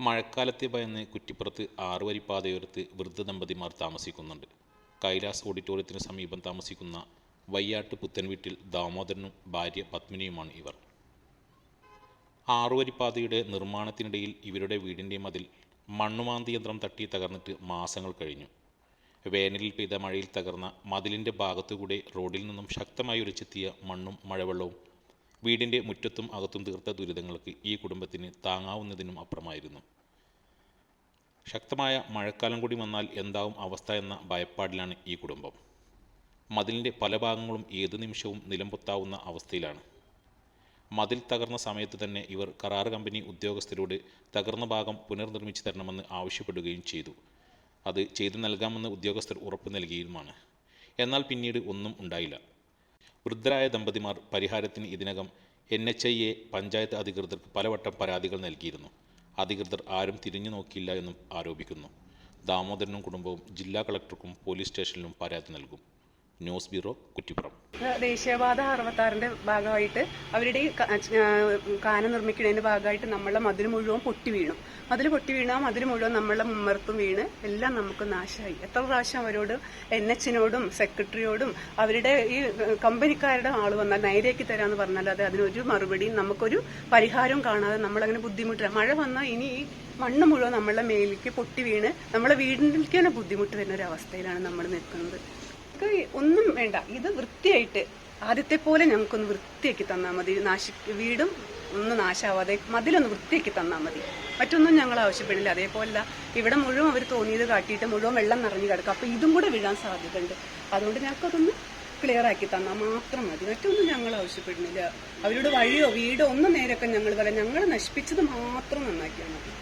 മഴക്കാലത്തെ ഭയന്ന് കുറ്റിപ്പുറത്ത് ആറുവരി പാതയോരത്ത് വൃദ്ധ ദമ്പതിമാർ താമസിക്കുന്നുണ്ട്. കൈലാസ് ഓഡിറ്റോറിയത്തിന് സമീപം താമസിക്കുന്ന വയ്യാട്ട് പുത്തൻ വീട്ടിൽ ദാമോദരനും ഭാര്യ പത്മിനിയുമാണ് ഇവർ. ആറുവരിപ്പാതയുടെ നിർമ്മാണത്തിനിടയിൽ ഇവരുടെ വീടിന്റെ മതിൽ മണ്ണുമാന്തി യന്ത്രം തട്ടി തകർന്നിട്ട് മാസങ്ങൾ കഴിഞ്ഞു. വേനലിൽ പെയ്ത മഴയിൽ തകർന്ന മതിലിന്റെ ഭാഗത്തുകൂടെ റോഡിൽ നിന്നും ശക്തമായി ഒലിച്ചെത്തിയ മണ്ണും മഴവെള്ളവും വീടിന്റെ മുറ്റത്തും അകത്തും തീർത്ത ദുരിതങ്ങൾക്ക് ഈ കുടുംബത്തിന് താങ്ങാവുന്നതിനും അപ്പുറമായിരുന്നു. ശക്തമായ മഴക്കാലം കൂടി വന്നാൽ എന്താവും അവസ്ഥ എന്ന ഭയപ്പാടിലാണ് ഈ കുടുംബം. മതിലിന്റെ പല ഭാഗങ്ങളും ഏതു നിമിഷവും നിലംപൊത്താവുന്ന അവസ്ഥയിലാണ്. മതിൽ തകർന്ന സമയത്ത് തന്നെ ഇവർ കരാർ കമ്പനി ഉദ്യോഗസ്ഥരോട് തകർന്ന ഭാഗം പുനർനിർമ്മിച്ചു തരണമെന്ന് ആവശ്യപ്പെടുകയും ചെയ്തു. അത് ചെയ്തു നൽകാമെന്ന് ഉദ്യോഗസ്ഥർ ഉറപ്പ് നൽകിയുമാണ്. എന്നാൽ പിന്നീട് ഒന്നും ഉണ്ടായില്ല. വൃദ്ധരായ ദമ്പതിമാർ പരിഹാരത്തിന് ഇതിനകം N H I A panchayat അധികൃതർക്ക് പലവട്ടം പരാതികൾ നൽകിയിരുന്നു. അധികൃതർ ആരും തിരിഞ്ഞു നോക്കിയില്ല എന്നും ആരോപിക്കുന്നു. ദാമോദരനും കുടുംബവും ജില്ലാ കളക്ടർക്കും പോലീസ് സ്റ്റേഷനിലും പരാതി നൽകും. News bureau Kuttippuram. ദേശീയപാത അറുപത്താറിന്റെ ഭാഗമായിട്ട് അവരുടെ കാന നിർമ്മിക്കുന്നതിന്റെ ഭാഗമായിട്ട് നമ്മളെ മതിൽ മുഴുവൻ പൊട്ടി വീണു. മതിൽ പൊട്ടി വീണ മതിൽ മുഴുവൻ നമ്മളെ മുമ്മർത്തും വീണ് എല്ലാം നമുക്ക് നാശമായി. എത്ര പ്രാവശ്യം അവരോട് എൻ എച്ചിനോടും സെക്രട്ടറിയോടും അവരുടെ ഈ കമ്പനിക്കാരുടെ ആൾ വന്നാൽ നേരേക്ക് തരാന്ന് പറഞ്ഞാൽ അത് അതിനൊരു മറുപടിയും നമുക്കൊരു പരിഹാരവും കാണാതെ നമ്മളങ്ങനെ ബുദ്ധിമുട്ടില്ല. മഴ വന്നാൽ ഇനി ഈ മണ്ണ് മുഴുവൻ നമ്മളെ മേലേക്ക് പൊട്ടി വീണ് നമ്മളെ വീടിലേക്ക് തന്നെ ബുദ്ധിമുട്ട് വരുന്ന ഒരു അവസ്ഥയിലാണ് നമ്മൾ നിൽക്കുന്നത്. നമുക്ക് ഒന്നും വേണ്ട. ഇത് വൃത്തിയായിട്ട് ആദ്യത്തെ പോലെ ഞങ്ങൾക്കൊന്ന് വൃത്തിയാക്കി തന്നാൽ മതി. നാശി വീടും ഒന്നും നാശാവാതെ മതിലൊന്ന് വൃത്തിയാക്കി തന്നാൽ മതി. മറ്റൊന്നും ഞങ്ങൾ ആവശ്യപ്പെടില്ല. അതേപോലെ ഇവിടെ മുഴുവൻ അവർ തോന്നിയത് കാട്ടിയിട്ട് മുഴുവൻ വെള്ളം നിറഞ്ഞു കിടക്കും. അപ്പോൾ ഇതും കൂടെ വീഴാൻ സാധ്യതയുണ്ട്. അതുകൊണ്ട് ഞങ്ങൾക്കതൊന്ന് ക്ലിയർ ആക്കി തന്നാൽ മാത്രം മതി. മറ്റൊന്നും ഞങ്ങൾ ആവശ്യപ്പെടുന്നില്ല. അവരുടെ വഴിയോ വീടോ ഒന്നും നേരൊക്കെ ഞങ്ങൾ പറയാം ഞങ്ങൾ നശിപ്പിച്ചത് മാത്രം നന്നാക്കിയാൽ മതി.